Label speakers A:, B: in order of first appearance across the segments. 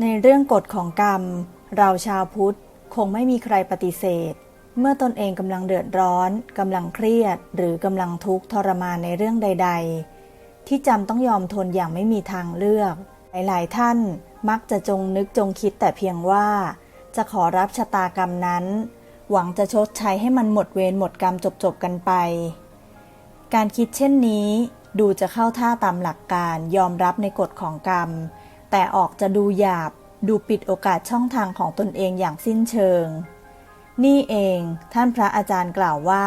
A: ในเรื่องกฎของกรรม เราชาวพุทธคงไม่มีใครปฏิเสธ เมื่อตนเองกำลังเดือดร้อนกำลังเครียด หรือกำลังทุกข์ทรมานในเรื่องใด ๆ ที่จำต้องยอมทนอย่างไม่มีทางเลือก หลายๆ ท่านมักจะจงนึกจงคิดแต่เพียงว่า จะขอรับชะตากรรมนั้น หวังจะชดใช้ให้มันหมดเวรหมดกรรมจบๆกันไป การคิดเช่นนี้ดูจะเข้าท่าตามหลักการยอมรับในกฎของกรรม แต่ออกจะดูหยาบ ดูปิดโอกาสช่องทางของตนเองอย่างสิ้นเชิง นี่เองท่านพระอาจารย์กล่าวว่า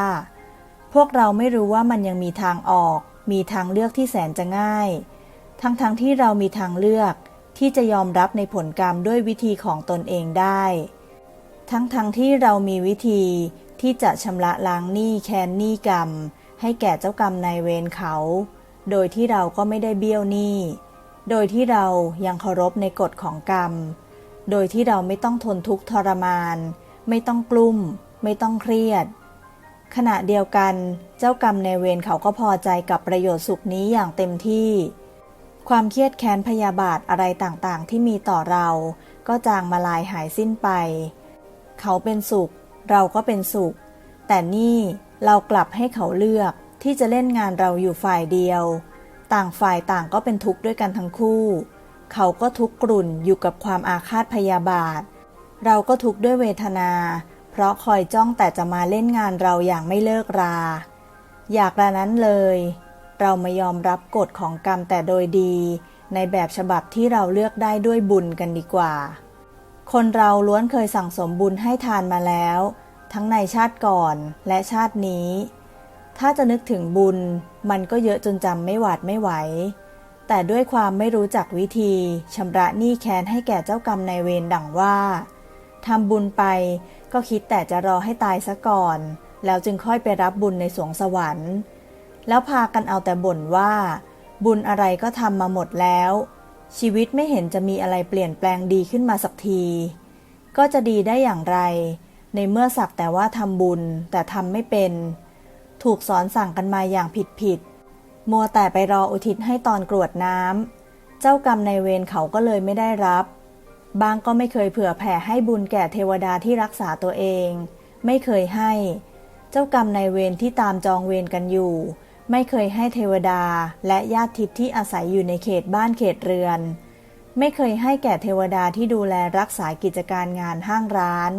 A: พวกเราไม่รู้ว่ามันยังมีทางออก มีทางเลือกที่แสนจะง่าย ทั้งๆทที่เรามีทางเลือกที่จะยอมรับในผลกรรมด้วยวิธีของตนเองได้ ทั้งๆทที่เรามีวิธีที่จะชำระล้างหนี้แค้นหนี้กรรม ให้แก่เจ้ากรรมนายเวรเขา โดยที่เราก็ไม่ได้เบี้ยวหนี้ โดยที่เรายังเคารพในกฎของกรรม โดยที่เราไม่ต้องทนทุกข์ทรมาน ไม่ต้องกลุ้ม ไม่ต้องเครียด ขณะเดียวกันเจ้ากรรมในเวรเขาก็พอใจกับประโยชน์สุขนี้อย่างเต็มที่ ความเครียดแค้นพยาบาทอะไรต่างๆ ที่มีต่อเรา ก็จางมาลายหายสิ้นไป เขาเป็นสุข เราก็เป็นสุข แต่นี่เรากลับให้เขาเลือกที่จะเล่นงานเราอยู่ฝ่ายเดียว ต่างฝ่ายต่างก็เป็นทุกข์ด้วยกันทั้งคู่ เขาก็ทุกข์กรุ่นอยู่กับความอาฆาตพยาบาท เราก็ทุกข์ด้วยเวทนา เพราะคอยจ้องแต่จะมาเล่นงานเราอย่างไม่เลิกรา อยากระนั้นเลย เรามายอมรับกฎของกรรมแต่โดยดี ในแบบฉบับที่เราเลือกได้ด้วยบุญกันดีกว่า คนเราล้วนเคยสั่งสมบุญให้ทานมาแล้ว ทั้งในชาติก่อนและชาตินี้ ถ้าจะนึกถึงบุญ มันก็เยอะจนจำไม่หวาดไม่ไหว แต่ด้วยความไม่รู้จักวิธีชำระหนี้แค้นให้แก่เจ้ากรรมนายเวรดังว่าทำบุญไปก็คิดแต่จะรอให้ตายซะก่อน แล้วจึงค่อยไปรับบุญในสวงสวรรค์ แล้วพากันเอาแต่บ่นว่า บุญอะไรก็ทำมาหมดแล้ว ชีวิตไม่เห็นจะมีอะไรเปลี่ยนแปลงดีขึ้นมาสักที ก็จะดีได้อย่างไร ในเมื่อสักแต่ว่าทำบุญแต่ทำไม่เป็น ถูกสอนสั่งกันมาอย่างผิดผิด มัวแต่ไปรออุทิศให้ตอนกรวดน้ำ เจ้ากรรมในเวรเขาก็เลยไม่ได้รับ บางก็ไม่เคยเผื่อแผ่ให้บุญแก่เทวดาที่รักษาตัวเอง ไม่เคยให้ เจ้ากรรมในเวรที่ตามจองเวรกันอยู่ ไม่เคยให้เทวดาและญาติทิพย์ที่อาศัยอยู่ในเขตบ้านเขตเรือน ไม่เคยให้แก่เทวดาที่ดูแลรักษากิจการงานห้างร้าน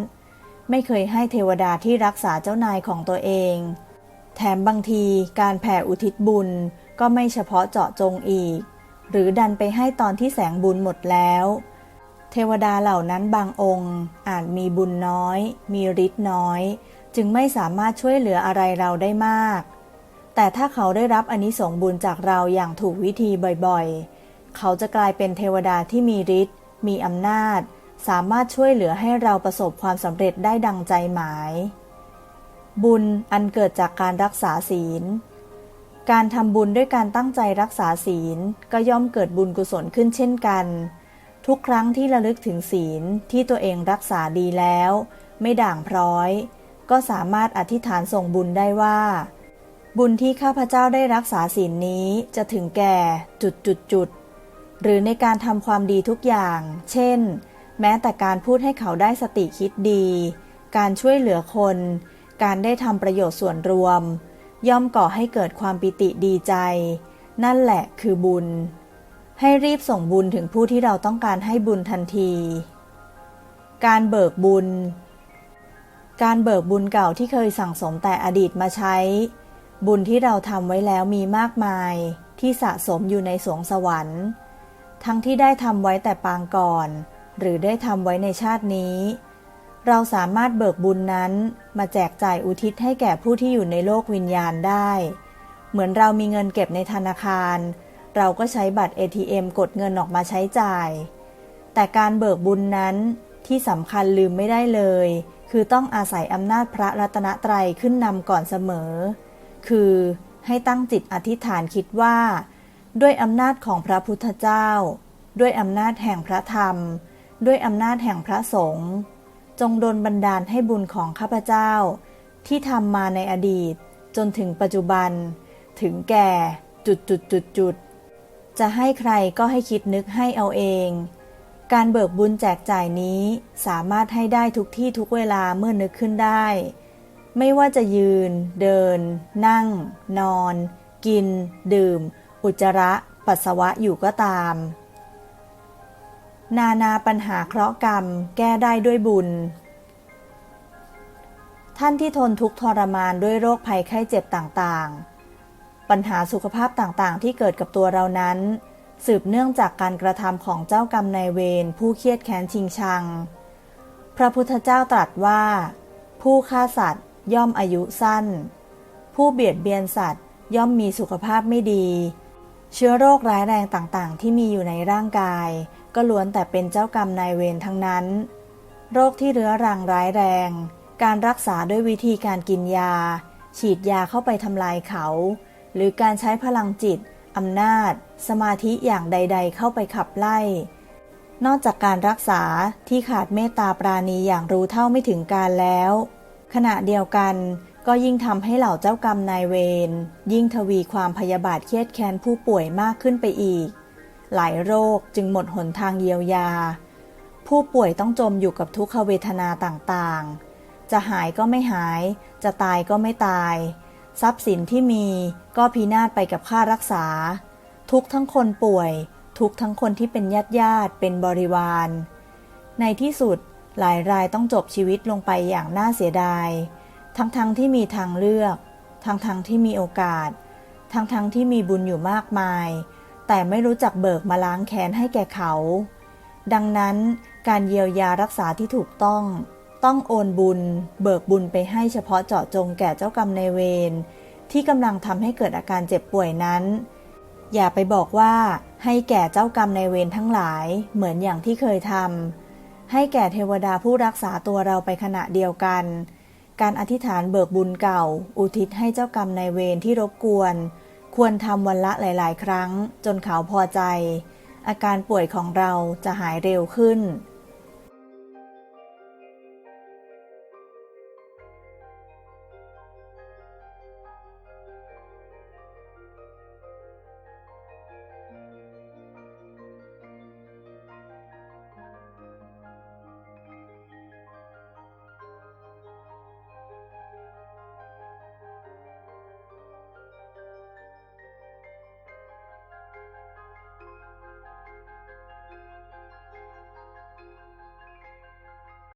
A: ไม่เคยให้เทวดาที่รักษาเจ้านายของตัวเอง แถมบางทีการแผ่อุทิศบุญก็ไม่เฉพาะเจาะจงอีก หรือดันไปให้ตอนที่แสงบุญหมดแล้ว เทวดาเหล่านั้นบางองค์อาจมีบุญน้อย มีฤทธิ์น้อย จึงไม่สามารถช่วยเหลืออะไรเราได้มาก แต่ถ้าเขาได้รับอนิสงส์บุญจากเราอย่างถูกวิธีบ่อยๆ เขาจะกลายเป็นเทวดาที่มีฤทธิ์มีอำนาจ สามารถช่วยเหลือให้เราประสบความสำเร็จได้ดังใจหมาย บุญอันเกิดจากการรักษาศีล การทำบุญด้วยการตั้งใจรักษาศีลก็ย่อมเกิดบุญกุศลขึ้นเช่นกัน ทุกครั้งที่ระลึกถึงศีลที่ตัวเองรักษาดีแล้ว ไม่ด่างพร้อย ก็สามารถอธิษฐานส่งบุญได้ว่า บุญที่ข้าพเจ้าได้รักษาศีลนี้จะถึงแก่จุดจุดจุดหรือในการทำความดีทุกอย่าง เช่น แม้แต่การพูดให้เขาได้สติคิดดี การช่วยเหลือคน การได้ทำประโยชน์ส่วนรวม ย่อมก่อให้เกิดความปิติดีใจ นั่นแหละคือบุญ ให้รีบส่งบุญถึงผู้ที่เราต้องการให้บุญทันที การเบิกบุญ การเบิกบุญเก่าที่เคยสั่งสมแต่อดีตมาใช้ บุญที่เราทำไว้แล้วมีมากมายที่สะสมอยู่ในสวงสวรรค์ ทั้งที่ได้ทำไว้แต่ปางก่อน หรือได้ทำไว้ในชาตินี้ เราสามารถเบิกบุญนั้น มาแจกจ่ายอุทิศให้แก่ผู้ที่อยู่ในโลกวิญญาณได้ เหมือนเรามีเงินเก็บในธนาคาร เราก็ใช้บัตร ATM กดเงินออกมาใช้จ่าย แต่การเบิกบุญนั้นที่สำคัญลืมไม่ได้เลย คือต้องอาศัยอำนาจพระรัตนตรัยขึ้นนำก่อนเสมอ คือให้ตั้งจิตอธิษฐานคิดว่า ด้วยอำนาจของพระพุทธเจ้า ด้วยอำนาจแห่งพระธรรม ด้วยอำนาจแห่งพระสงฆ์ จงดลบันดาลให้บุญของข้าพเจ้า ที่ทำมาในอดีต จนถึงปัจจุบัน ถึงแก่จุดจุดจุดจุดจะให้ใครก็ให้คิดนึกให้เอาเอง การเบิกบุญแจกจ่ายนี้สามารถให้ได้ทุกที่ทุกเวลาเมื่อนึกขึ้นได้ ไม่ว่าจะยืน เดิน นั่ง นอน กิน ดื่ม อุจจาระ ปัสสาวะอยู่ก็ตาม นานาปัญหาเคราะห์กรรม แก้ได้ด้วยบุญ ท่านที่ทนทุกข์ทรมานด้วยโรคภัยไข้เจ็บต่างๆ ปัญหาสุขภาพต่างๆ ที่เกิดกับตัวเรานั้น สืบเนื่องจากการกระทำของเจ้ากรรมนายเวรผู้เครียดแค้นชิงชัง พระพุทธเจ้าตรัสว่า ผู้ฆ่าสัตว์ย่อมอายุสั้น ผู้เบียดเบียนสัตว์ย่อมมีสุขภาพไม่ดี เชื้อโรคร้ายแรงต่างๆ ที่มีอยู่ในร่างกาย ก็ล้วนแต่เป็นเจ้ากรรมนายเวรทั้งนั้น โรคที่เรื้อรังร้ายแรง การรักษาด้วยวิธีการกินยา ฉีดยาเข้าไปทำลายเขา หรือการใช้พลังจิตอำนาจ สมาธิอย่างใด ๆ เข้าไปขับไล่ นอกจากการรักษาที่ขาดเมตตาปราณีอย่างรู้เท่าไม่ถึงการแล้ว ขณะเดียวกันก็ยิ่งทำให้เหล่าเจ้ากรรมนายเวรยิ่งทวีความพยาบาทเครียดแค้นผู้ป่วยมากขึ้นไปอีก หลายโรคจึงหมดหนทางเยียวยา ผู้ป่วยต้องจมอยู่กับทุกขเวทนาต่างๆ จะหายก็ไม่หาย จะตายก็ไม่ตาย ทรัพย์สินที่มีก็พินาศไปกับค่ารักษา ทุกทั้งคนป่วย ทุกทั้งคนที่เป็นญาติญาติเป็นบริวาร ในที่สุดหลายรายต้องจบชีวิตลงไปอย่างน่าเสียดาย ทั้งๆทที่มีทางเลือก ทั้งๆทที่มีโอกาส ทั้งๆทที่มีบุญอยู่มากมาย แต่ไม่รู้จักเบิกมาล้างแค้นให้แก่เขา ดังนั้นการเยียวยารักษาที่ถูกต้อง ต้องโอนบุญ เบิกบุญไปให้เฉพาะเจาะจงแก่เจ้ากรรมนายเวรที่กำลังทำให้เกิดอาการเจ็บป่วยนั้น อย่าไปบอกว่าให้แก่เจ้ากรรมนายเวรทั้งหลายเหมือนอย่างที่เคยทำให้แก่เทวดาผู้รักษาตัวเราไปขณะเดียวกัน การอธิษฐานเบิกบุญเก่า อุทิศให้เจ้ากรรมนายเวรที่รบกวน ควรทำวันละหลาย ๆ ครั้ง จนเขาพอใจ อาการป่วยของเราจะหายเร็วขึ้น